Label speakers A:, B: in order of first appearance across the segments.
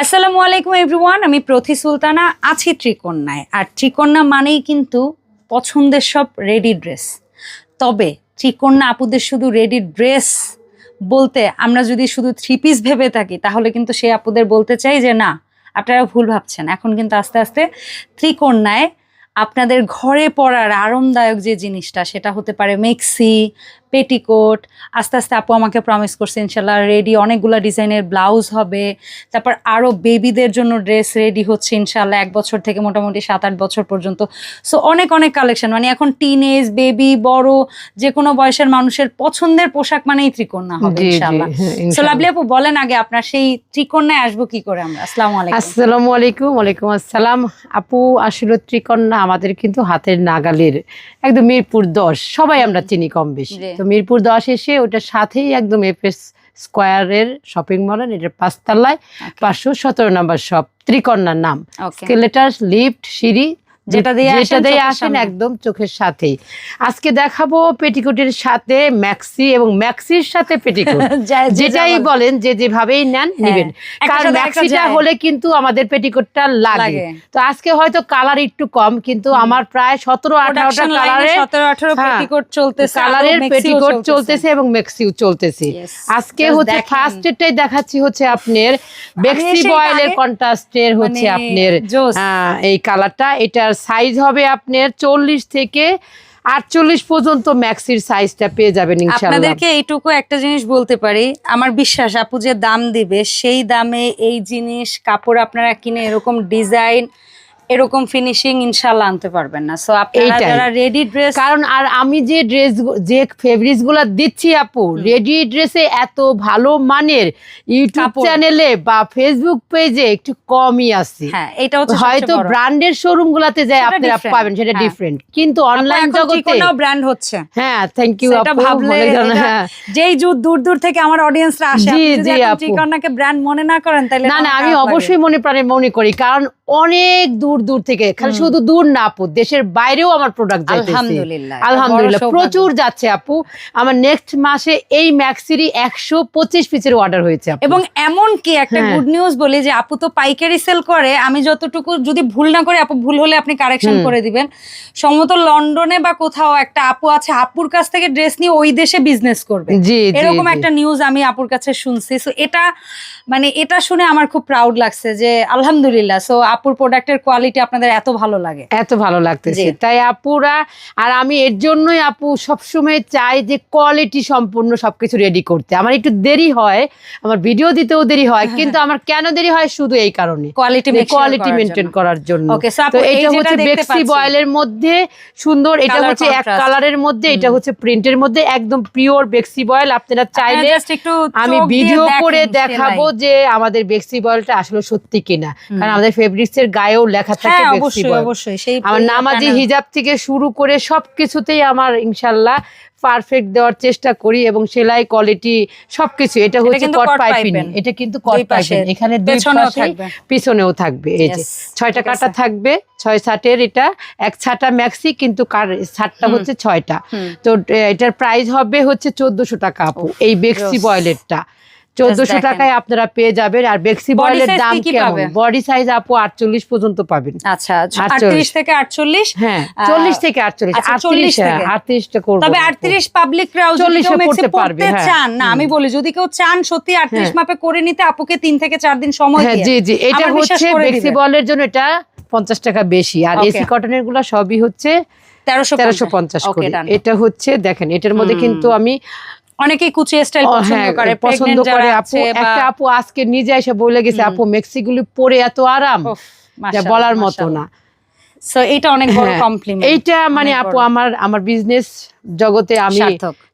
A: আসসালামু আলাইকুম এভরিওয়ান আমি প্রথি সুলতানা, আছি ত্রিকন্যায় আর ত্রিকন্যা মানেই কিন্তু পছন্দের সব রেডি ড্রেস তবে ত্রিকন্যা আপুদের শুধু রেডি ড্রেস বলতে আমরা যদি শুধু থ্রি পিস ভেবে থাকি, তাহলে কিন্তু সেই আপুদের বলতে চাই যে, না, আপনারা ভুল ভাবছেন। এখন কিন্তু আস্তে আস্তে ত্রিকন্যায় আপনাদের ঘরে পড়ার আরামদায়ক যে জিনিসটা, সেটা হতে পারে মেক্সি পেটিকোট আস্তে আস্তে আপু আমাকে প্রমিস করছে ইনশাল্লাহ রেডি অনেকগুলো ডিজাইনের ব্লাউজ হবে। তারপর আরও বেবিদের জন্য ড্রেস রেডি হচ্ছে ইনশাল্লাহ এক বছর থেকে মোটামুটি সাত আট বছর পর্যন্ত। সো অনেক অনেক কালেকশন মানে এখন টিন এজ বেবি বড় যে কোনো বয়সের মানুষের পছন্দের পোশাক মানেই ত্রিকন্যা হবে ইনশাল্লাহ।
B: হ্যাঁ,
A: সো। লাভলি আপু বলেন আগে আপনার সেই ত্রিকন্যায় আসব কি করে আমরা? আসসালামু আলাইকুম।
B: আসসালামু আলাইকুম ওয়ালাইকুম আসসালাম। আপু আসলে ত্রিকন্যা আমাদের কিন্তু হাতের নাগালের একদম মিরপুর দশ সবাই আমরা চিনি কম বেশি। তো মিরপুর দশ এসে ওটার সাথেই একদম এফএস স্কোয়ারের শপিং মলের এটার পাঁচতলায় পাঁচশো সতেরো নম্বর শপ ত্রিকন্যার নাম। স্কেলেটার লিফট সিঁড়ি
A: যেটা দিয়ে আসেন
B: যেটা দিয়ে আসেন একদম চোখের সাথেই। আজকে দেখাবো পেটিকোটের সাথে ম্যাক্সি এবং ম্যাক্সির সাথে পেটিকোট। যেটাই বলেন যে যেভাবেই নেন
A: হ্যাঁ।
B: নেবেন। কারণ ম্যাক্সিটা হলে কিন্তু আমাদের পেটিকোটটা লাগে। তো আজকে হয়তো কালার একটু কম কিন্তু আমার প্রায় সতেরো আঠারোটা
A: আঠারো
B: হ্যাঁ,
A: পেটিকোট চলতেছে
B: কালারের পেটিকোট চলতেছে। এবং মেক্সিও চলতেছে। আজকে হচ্ছে
A: ফার্স্ট
B: ফার্স্টেরটাই দেখাচ্ছি হচ্ছে আপনার বেক্সি বয়েলের কন্ট্রাস্টের হচ্ছে
A: মানে
B: আপনার এই কালারটা। এটার সাইজ হবে আপনার চল্লিশ থেকে আটচল্লিশ পর্যন্ত ম্যাক্সির সাইজটা পেয়ে যাবেন
A: আপনাদেরকে এইটুকু একটা জিনিস বলতে পারি। আমার বিশ্বাস, আপু যে দাম দিবে, সেই দামে এই জিনিস, কাপড় আপনারা কিনে এরকম ডিজাইন এরকম ফিনিশিং ইনশাল্লাহ আনতে পারবেন না। সো আপনারা যারা রেডি ড্রেস
B: কারণ আর আমি যে ড্রেস যে ফেব্রিক্সগুলো দিচ্ছি আপু রেডি ড্রেসে এত ভালো মানের ইউটিউব চ্যানেলে বা ফেসবুক পেজে একটু কমই আছে।
A: হ্যাঁ এটা হচ্ছে
B: হয়তো ব্র্যান্ডের শোরুম গুলাতে যায় আপনারা পাবেন সেটা
A: হ্যাঁ।
B: ডিফারেন্ট কিন্তু অনলাইন জগতে কোনো
A: ব্র্যান্ড হচ্ছে।
B: হ্যাঁ থ্যাংক ইউ আপু
A: ভাবলে
B: হ্যাঁ।
A: যেই জু- দূর দূর থেকে আমার অডিয়েন্সরা আসে
B: জি,
A: আপনি যদি। ত্রিকন্যাকে ব্র্যান্ড মনে না করেন তাহলে
B: না না আমি অবশ্যই মনে প্রাণে মনে করি কারণ অনেক দূর দূর দূর থেকে। খালি শুধু দূর না আপু দেশের বাইরেও আমার প্রোডাক্ট
A: আলহামদুলিল্লাহ।
B: আলহামদুলিল্লাহ প্রচুর যাচ্ছে আপু। আমার নেক্সট মাসে এই ম্যাক্সিরই একশো পঁচিশ পিসের অর্ডার হয়েছে
A: এবং এমন কি একটা
B: হ্যাঁ।
A: গুড নিউজ বলি যে আপু তো পাইকারি সেল করে আমি যতটুকু যদি ভুল না করে আপু ভুল হলে আপনি কারেকশন করে দিবেন। সম্ভবত লন্ডনে বা কোথাও একটা আপু আছে আপুর কাছ থেকে ড্রেস নিয়ে ওই দেশে বিজনেস করবে। এরকম একটা নিউজ আমি আপুর কাছে শুনছি। সো এটা মানে এটা শুনে আমার খুব প্রাউড লাগছে যে আলহামদুলিল্লাহ সো আপুর প্রোডাক্টের কোয়ালিটি আপনাদের এত ভালো লাগে।
B: এত ভালো লাগতেছে। তাই আপুরা আর আমি এর জন্যই আপু সবসময় চাই যে কোয়ালিটি সম্পূর্ণ সবকিছু রেডি করতে। আমার একটু দেরি হয় আমার ভিডিও দিতেও দেরি হয় কিন্তু আমার কেন দেরি হয় শুধু এই কারণে।
A: কোয়ালিটি
B: কোয়ালিটি মেনটেন করার জন্য। তো এটা হচ্ছে বেক্সি। বয়েলের মধ্যে সুন্দর এটা হচ্ছে এক কালারের মধ্যে এটা হচ্ছে প্রিন্টের মধ্যে একদম পিওর বেক্সি বয়েল আপনারা চাইলে আমি ভিডিও করে দেখাবো যে আমাদের বেক্সি বয়েলটা আসলে সত্যি কিনা। কারণ আমাদের ফেব্রিক্স এর গায়েও লেখা থাকে
A: হ্যাঁ
B: বেক্সি
A: অবশ্যই
B: বয়েল
A: অবশ্যই সেই
B: আমার নামাজি হিজাব থেকে শুরু করে সবকিছুতেই আমার ইনশাল্লাহ পারফেক্ট দেওয়ার চেষ্টা করি এবং সেলাই কোয়ালিটি সবকিছু এটা হচ্ছে কট পাইপিং এটা কিন্তু কট পাইপিং এখানে দুই পাশে পিছনেও থাকবে এই যে ছয়টা কাটা থাকবে ছয় ছাটের এটা এক ছাটা ম্যাক্সি কিন্তু ছাটটা হচ্ছে ছয়টা। তো এটার প্রাইস হবে হচ্ছে চোদ্দশো টাকা আপু এই বেক্সি
A: gross.
B: চোদ্দশো টাকায় আপনারা পেয়ে যাবেন। আর বেক্সি বয়েলের দাম কেমন? বডি সাইজ আপু আটচল্লিশ পর্যন্ত পাবেন।
A: আচ্ছা
B: আটচল্লিশ।
A: আটত্রিশ থেকে আটচল্লিশ?
B: হ্যাঁ চল্লিশ থেকে আটচল্লিশ।
A: আচ্ছা,
B: আটত্রিশ
A: 40 থেকে।
B: আটত্রিশটা করব
A: তবে আটত্রিশ পাবলিকরাও যদি
B: চল্লিশে পড়তে পারবে, হ্যাঁ।
A: চান না আমি বলি যদি কেউ চান সত্যি আটত্রিশ
B: হ্যাঁ।
A: মাপে করে নিতে আপুকে তিন থেকে চার দিন সময়
B: হ্যাঁ জি জি। এটা হচ্ছে বেক্সি
A: দিবে।
B: জন্য এটা পঞ্চাশ টাকা বেশি। আর এসি কটনেরগুলো সবই হচ্ছে
A: তেরোশো
B: তেরোশো পঞ্চাশ করে। এটা হচ্ছে দেখেন এটার মধ্যে কিন্তু আমি
A: অনেকেই কুচি স্টাইল পছন্দ
B: হ্যাঁ,
A: করে
B: পছন্দ করে আপু। একটা আপু আজকে নিজে এসে বলে গেছে আপু মেক্সিগুলি পরে এত আরাম। যা বলার মতো না।
A: So, এইটা অনেক বড়
B: হ্যাঁ,
A: কমপ্লিমেন্ট
B: এইটা মানে আপু আমার আমার বিজনেস জগতে আমি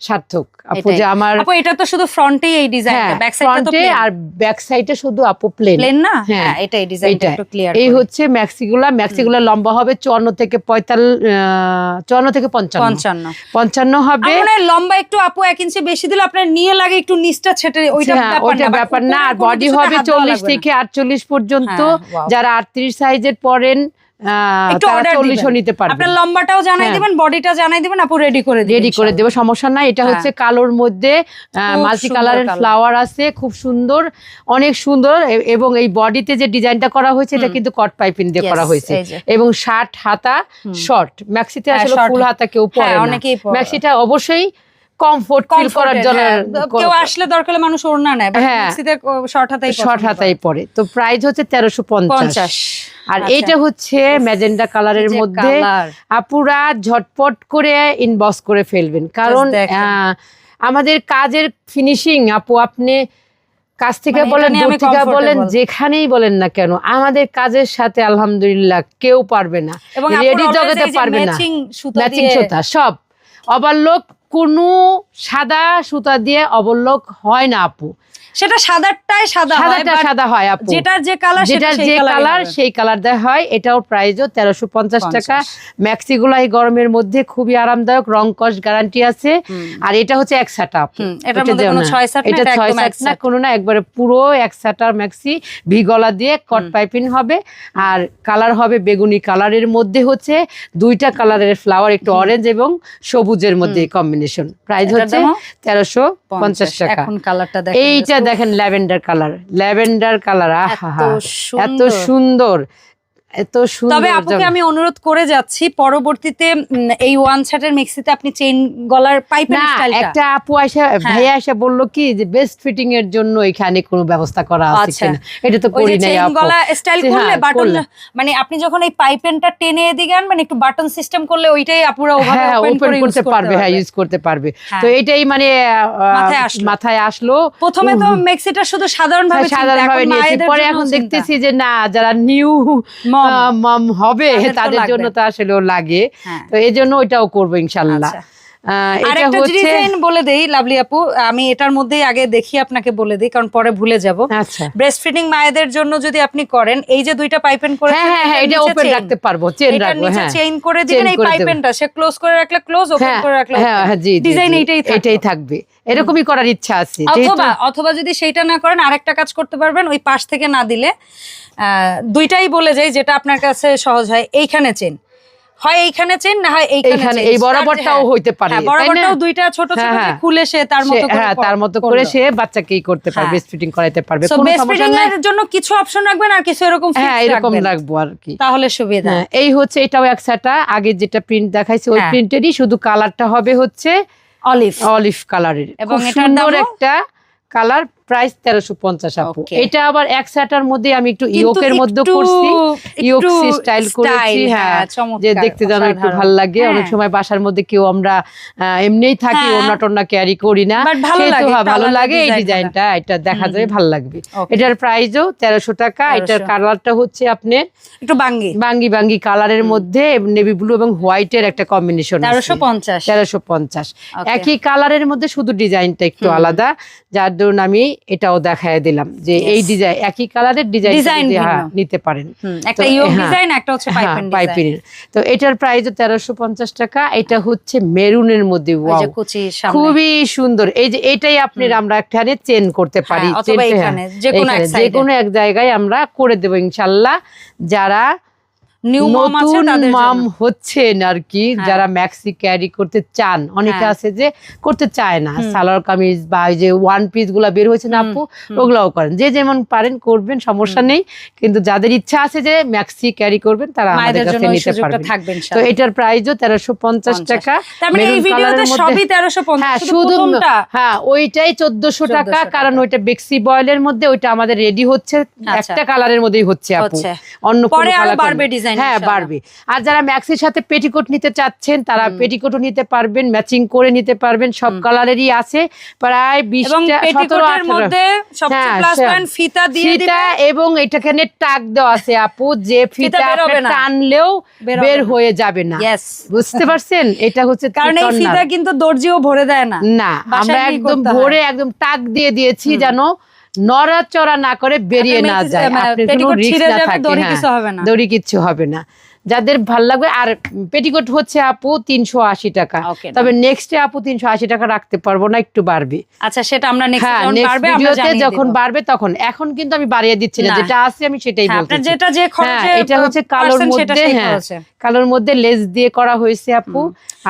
A: সার্থক।
B: আপু যে আমার
A: আপু এটা তো শুধু ফ্রন্টেই এই ডিজাইনটা
B: হ্যাঁ
A: ব্যাক সাইডটা তো
B: ফ্রন্টে আর ব্যাক সাইডে শুধু আপু প্লেন
A: প্লেন না?
B: হ্যাঁ,
A: হ্যাঁ এটা এই ডিজাইনটা একটু ক্লিয়ার
B: এই হচ্ছে ম্যাক্সিগুলা ম্যাক্সিগুলা লম্বা হবে চুয়ান্ন থেকে পঁয়তাল্লিশ চুয়ান্ন থেকে পঞ্চান্ন।
A: পঞ্চান্ন।
B: পঞ্চান্ন হবে।
A: আমার মনে হয় লম্বা একটু আপু এক ইঞ্চি বেশি দিলে আপনার নিয়ে লাগে একটু নিচটা ছেটে ওইটা
B: হ্যাঁ,
A: ব্যাপার না।
B: আর বডি হবে
A: হাত দেওয়া
B: চল্লিশ
A: লাগবে না।
B: থেকে আটচল্লিশ পর্যন্ত।
A: হ্যাঁ,
B: যারা আটত্রিশ সাইজের পরেন
A: একটু
B: তারা
A: order
B: নিতে পারবে।
A: আপনার লম্বাটাও জানাই
B: হ্যাঁ।
A: দিবেন বডিটা জানাই দিবেন আপু রেডি করে দিবেন
B: রেডি করে দেবো সমস্যা নাই। এটা হচ্ছে কালোর মধ্যে মাল্টি কালারের ফ্লাওয়ার আছে খুব সুন্দর অনেক সুন্দর এবং এই বডিতে যে ডিজাইনটা করা হয়েছে এটা কিন্তু কট পাইপিং দিয়ে করা হয়েছে। এবং শার্ট হাতা শর্ট ম্যাক্সিতে
A: হ্যাঁ,
B: আসলে ফুল হাতা কেউ পরে
A: হ্যাঁ
B: না
A: পরে।
B: ম্যাক্সিটা অবশ্যই কমফোর্ট ফিল করার জন্য
A: হ্যাঁ। কেউ আসলে দরকার মানুষ ওড়না নেয়
B: হ্যাঁ।
A: শর্ট হাতাই
B: শর্ট হাতাই পরে। তো প্রাইস হচ্ছে তেরোশো পঞ্চাশ।
A: পঞ্চাশ।
B: আর
A: আচ্ছা।
B: এইটা হচ্ছে ম্যাজেন্ডা কালারের মধ্যে আপুরা ঝটপট করে ইনবক্স করে ফেলবেন। কারণ আমাদের কাজের ফিনিশিং আপু আপনি কাজ থেকে
A: মানে
B: বলেন দূর থেকে বলেন যেখানেই বলেন না কেন আমাদের কাজের সাথে আলহামদুলিল্লাহ কেউ পারবে না। রেডি জগতে পারবে না।
A: ম্যাচিং সুতা
B: সব। অবাল্যক কোনো সাদা সুতা দিয়ে অবলক হয় না আপু।
A: সেটা সাদারটাই সাদা হয়
B: সাদাটা সাদা হয় আপু।
A: যেটার যে কালার সেটা সেই
B: যে
A: কালার
B: সেই কালার দেওয়া হয়। এটাও প্রাইসও তেরোশো পঞ্চাশ টাকা।
A: 50
B: ম্যাক্সিগুলো এই গরমের মধ্যে খুবই আরামদায়ক রং কস গ্যারান্টি আছে। আর এটা হচ্ছে এক সাটা
A: এটার মধ্যে কোনো ছয় সাত না,
B: এটা
A: এটা
B: ছয়
A: একদম
B: সাত
A: এক
B: না কোনো না একবারে পুরো এক সাটার ম্যাক্সি ভি গলা দিয়ে কট পাইপিং হবে। আর কালার হবে বেগুনি কালারের মধ্যে হচ্ছে দুইটা কালারের ফ্লাওয়ার একটু অরেঞ্জ এবং সবুজের মধ্যে কম্বিনেশন প্রাইস হচ্ছে
A: দামও
B: তেরোশো পঞ্চাশ টাকা।
A: এখন কালারটা দেখেন
B: এইটা দেখেন ল্যাভেন্ডার কালার ল্যাভেন্ডার কালার আহা এত
A: সুন্দর।
B: এত সুন্দর
A: তবে আপুকে আমি অনুরোধ করে যাচ্ছি পরবর্তীতে এই ওয়ান মিক্সিতে আপনি চেইন গলার পাইপের স্টাইলটা
B: একটা আপু
A: হ্যাঁ।
B: ভাইয়া এসে বলল কি যে বেস্ট ফিটিং এর জন্য এখানে কোনো ব্যবস্থা করা আছে
A: আচ্ছা।
B: কিনা। এটা তো করি নাই আপু।
A: গলা স্টাইল
B: হ্যাঁ,
A: করলে বাটন মানে আপনি যখন এই পাইপেনটা টেনে এদিকে আনবেন একটু বাটন সিস্টেম করলে ওইটাই আপুরা ওভাবে
B: হ্যাঁ
A: ওপেন
B: ওপেন
A: করে
B: করতে পারবে হ্যাঁ ইউজ করতে পারবে। তো এটাই মানে
A: মাথায় আসলো। প্রথমে তো মেক্সিটা শুধু সাধারণ ভাবে
B: সাধারণ ভাবে নিয়েছি। পরে এখন দেখতেছি যে না যারা নিউ হবে
A: তাদের।
B: জন্য তো আসলে লাগে
A: হ্যাঁ।
B: তো এই জন্য ওইটাও করব ইনশাল্লাহ
A: আচ্ছা। আরেকটা ডিজাইন বলে দেই লাভলি আপু। আমি এটার মধ্যেই আগে দেখি আপনাকে বলে দিই কারণ পরে ভুলে যাব।
B: আচ্ছা।
A: ব্রেস্ট ফিডিং মায়েদের জন্য যদি আপনি করেন এই যে দুইটা পাইপেন করে
B: হ্যাঁ হ্যাঁ হ্যাঁ এটা ওপেন রাখতে পারব চেন রাখব হ্যাঁ।
A: চেইন করে দিবেন এই পাইপেনটা সে ক্লোজ করে রাখলে ক্লোজ ওপেন করে রাখলে
B: হ্যাঁ হ্যাঁ জি
A: ডিজাইন এইটাই
B: এটাই থাকবে। এরকমই করার ইচ্ছা আছে।
A: অথবা অথবা যদি সেইটা না করেন আরেকটা কাজ করতে পারবেন ওই পাশ থেকে না দিলে আহ, দুইটাই বলে যাই যেটা আপনার কাছে সহজ হয় এইখানে চেন হয় এইখানে চেন না হয় এইখানে
B: এই বরাবরটাও
A: হ্যাঁ,
B: হইতে পারে।
A: হ্যাঁ, বরাবরটাও দুইটা ছোট ছোট
B: হ্যাঁ।
A: খুলে সে তার মতো করে
B: হ্যাঁ তার মতো করে সে বাচ্চাকেই করতে পারবে। ফিটিং করাইতে পারবে কোনো সমস্যা নাই।
A: এর জন্য কিছু অপশন রাখবেন আর কিছু এরকম
B: হ্যাঁ এরকম। রাখব আর কি।
A: তাহলে সুবিধা।
B: এই হচ্ছে এটাও একসাথা আগে যেটা প্রিন্ট দেখাইছে ওই। প্রিন্টেরই শুধু কালারটা হবে হচ্ছে
A: অলিভ
B: অলিভ কালারের
A: এবং এটার
B: সুন্দর একটা কালার প্রাইস তেরোশো পঞ্চাশ আপু। এটা আবার এক সাটার মধ্যে আমি একটু ইয়োকের মধ্যে করছি। ইয়োক স্টাইল করেছি হ্যাঁ
A: হ্যাঁ,
B: যে দেখতে যেন একটু। ভালো লাগে। অনেক
A: হ্যাঁ।
B: সময় বাসার মধ্যে কেউ আমরা এমনিই থাকি। ওনা টোনা ক্যারি করি না।
A: ভালো
B: সেহেতু
A: লাগে,
B: হ্যাঁ, ভালো লাগে এই ডিজাইনটা এটা দেখা যায় ভালো লাগবে। এটার প্রাইসও তেরোশো টাকা। এটার কালারটা হচ্ছে আপনার
A: একটু বাঙ্গি।
B: বাঙ্গি বাঙ্গি কালারের মধ্যে নেভি ব্লু এবং হোয়াইটের একটা কম্বিনেশন
A: তেরোশো পঞ্চাশ।
B: তেরোশো পঞ্চাশ। একই কালারের মধ্যে শুধু ডিজাইনটা একটু আলাদা। যার ধরুন আমি এটাও দেখায় দিলাম যে এই ডিজাইন একই কালারের ডিজাইন নিতে পারেন।
A: একটা ইয়োগ
B: হ্যাঁ,
A: ডিজাইন একটা হচ্ছে
B: হ্যাঁ, পাইপিনের তো এটার প্রাইস তেরোশো পঞ্চাশ টাকা এটা হচ্ছে মেরুনের মধ্যে
A: সামনে।
B: খুবই সুন্দর। এই যে এটাই আপনার আমরা এখানে চেন করতে পারি
A: হ্যাঁ, যে কোনো এক
B: জায়গায় আমরা করে দেবো ইনশাল্লাহ। যারা নতুন মাম হচ্ছেন আর কি। যারা ম্যাক্সি ক্যারি করতে চান। অনেকে
A: হ্যাঁ।
B: আছে যে করতে চায় না। সালোয়ার কামিজ বা যে ওয়ান পিসগুলা বের হয়েছে না আপু ওগুলাও করেন। যে যেমন পারেন করবেন সমস্যা নেই। কিন্তু যাদের ইচ্ছা আছে যে ম্যাক্সি ক্যারি করবেন তারা আমাদের কাছে নিতে পারবেন। তো এটার প্রাইসও তেরোশো পঞ্চাশ টাকা।
A: মানে
B: হ্যাঁ
A: শুধু
B: হ্যাঁ ওইটাই চোদ্দশো টাকা কারণ ওইটা বেক্সি বয়েলের মধ্যে ওইটা আমাদের রেডি হচ্ছে।
A: আচ্ছা।
B: একটা কালারের মধ্যেই হচ্ছে আপু। অন্য কোনো
A: পরে
B: আরও
A: বাড়বে
B: করেনি। হ্যাঁ বাড়বে। আর যারা ম্যাক্সির সাথে পেটিকোট নিতে চাচ্ছেন তারা পেটিকোটও নিতে পারবেন ম্যাচিং করে নিতে পারবেন সব কালারেরই আছে। প্রায় হ্যাঁ,
A: ফিতা
B: এবং এটাখানে টাক দেওয়া আছে আপু যে ফিতা। টানলেও বের হয়ে যাবে না। বুঝতে পারছেন? এটা হচ্ছে
A: কারণ এই ফিতা কিন্তু দর্জিও ভরে দেয় না।
B: না আমরা একদম ভরে একদম টাক দিয়ে দিয়েছি যেন নড়াচড়া না করে বেরিয়ে না যায়। থাকে
A: দড়ি
B: হ্যাঁ,
A: কিছু হবে না।
B: যাদের ভালো লাগবে আর পেটিকোট হচ্ছে আপু তিনশো আশি টাকা। তবে নেক্সটে আপু তিনশো আশি টাকা রাখতে পারব না একটু বাড়বে।
A: আচ্ছা সেটা আমরা নেক্সট
B: হ্যাঁ ভিডিওতে যখন বাড়বে তখন। এখন কিন্তু আমি বাড়িয়ে দিচ্ছি না। যেটা আছে আমি সেটাই
A: হ্যাঁ, যেটা যে
B: হ্যাঁ, এটা হচ্ছে কালোর
A: সেটা
B: মধ্যে, হ্যাঁ। কালোর মধ্যে লেস দিয়ে করা হয়েছে আপু।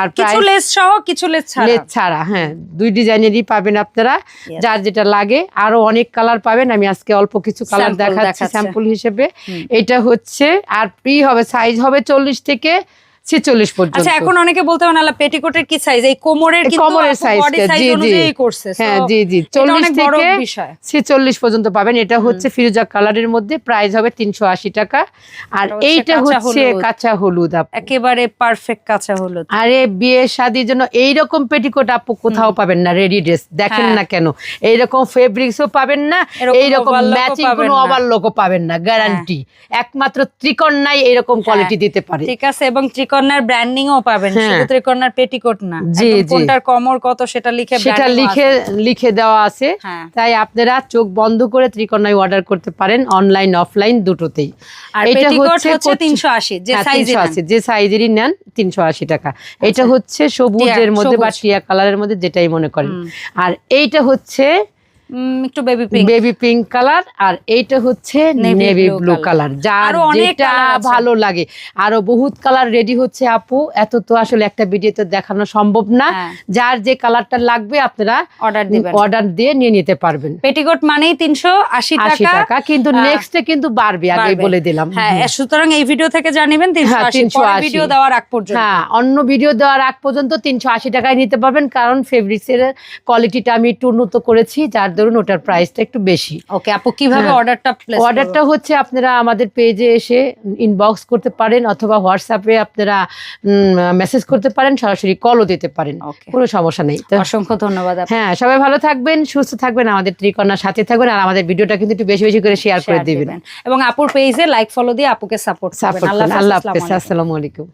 B: আর
A: কিছু লেস সহ কিছু লেস ছাড়া।
B: লেস ছাড়া হ্যাঁ দুই ডিজাইনেরই পাবেন আপনারা। যার যেটা লাগে আরও অনেক কালার পাবেন। আমি আজকে অল্প কিছু কালার দেখাচ্ছি স্যাম্পল হিসেবে। এটা হচ্ছে আর প্রি হবে সাইজ হবে চল্লিশ থেকে ছেচল্লিশ পর্যন্ত।
A: আচ্ছা এখন অনেকে বলতে পারেন আল্লাহ পেটিকোটের কি সাইজ এই কোমরের
B: কোমরের জি, জি। হ্যাঁ জি জি। চল্লিশ থেকে ছেচল্লিশ পর্যন্ত পাবেন। এটা হচ্ছে ফিরোজা কালারের মধ্যে প্রাইস হবে তিনশো আশি টাকা। আর এইটা হচ্ছে কাঁচা হলুদ
A: একেবারে পারফেক্ট কাঁচা হলুদ।
B: আরে বিয়ে শাদির জন্য এইরকম পেটিকোট আপু কোথাও পাবেন না রেডি ড্রেস দেখেন
A: হ্যাঁ।
B: না কেন এইরকম ফেব্রিক্সও পাবেন না এইরকম ম্যাচিং
A: পাবেন
B: কোনো। ওভারলোকও পাবেন না গ্যারান্টি একমাত্র ত্রিকন্যাই এরকম কোয়ালিটি দিতে পারে।
A: ঠিক আছে এবং ত্রিকন্যার ব্র্যান্ডিং ও পাবেন
B: হ্যাঁ।
A: শুধু ত্রিকন্যার পেটিকোট না।
B: জি,
A: কোনটার কমর কত সেটা লিখে
B: সেটা লিখে লিখে দেওয়া আছে।
A: হ্যাঁ।
B: তাই আপনারা চোখ বন্ধ করে ত্রিকন্যায় অর্ডার করতে পারেন অনলাইন অফলাইন দুটোতেই।
A: আর
B: এটা
A: পেটিকোট
B: হচ্ছে
A: হচ্ছে
B: কচি-
A: তিনশো আশি যে
B: হ্যাঁ,
A: সাইজে
B: 380 যে সাইজেরই নেন তিনশো আশি টাকা। এটা হচ্ছে সবুজের মধ্যে বা। টিয়া কালারের মধ্যে যেটাই মনে করেন। আর এইটা হচ্ছে
A: একটু baby pink
B: baby pink colour আর এইটা হচ্ছে নেভি ব্লু কালার যার যেটা ভালো লাগে। আরও বহুত কালার রেডি হচ্ছে আপু। এত তো আসলে একটা ভিডিওতে দেখানো সম্ভব না।
A: হ্যাঁ।
B: যার যে কালারটা লাগবে আপনারা
A: অর্ডার দিবেন।
B: অর্ডার দিয়ে নিয়ে নিতে পারবেন।
A: পেটিকোট মানেই তিনশো আশি
B: আশি
A: টাকা।
B: টাকা। কিন্তু নেক্সটে কিন্তু বাড়বে আগে বলে দিলাম।
A: হ্যাঁ সুতরাং এই ভিডিও থেকে জানিবেন তিনশো
B: হ্যাঁ, 380
A: ভিডিও দেওয়ার আগ পর্যন্ত।
B: হ্যাঁ অন্য ভিডিও দেওয়ার আগ পর্যন্ত তিনশো আশি টাকায় নিতে পারবেন। কারণ ফেব্রিক্সের কোয়ালিটিটা আমি একটু উন্নত করেছি যার দরুন ওটার প্রাইসটা একটু বেশি।
A: ওকে আপু কীভাবে
B: হ্যাঁ।
A: অর্ডারটা প্লেস
B: অর্ডারটা হচ্ছে আপনারা আমাদের পেজে এসে ইনবক্স করতে পারেন অথবা হোয়াটসঅ্যাপে আপনারা মেসেজ করতে পারেন সরাসরি কলও দিতে পারেন। কোনো সমস্যা নেই।
A: অসংখ্য ধন্যবাদ
B: হ্যাঁ সবাই ভালো থাকবেন সুস্থ থাকবেন আমাদের ত্রিকন্যার সাথে থাকবেন আর আমাদের ভিডিওটা কিন্তু একটু বেশি বেশি করে শেয়ার করে দিবেন।
A: এবং আপুর পেজে লাইক ফলো দিয়ে আপুকে সাপোর্ট করবেন। আল্লাহ
B: আল্লাহ
A: হাফেজ।
B: আসসালামু আলাইকুম।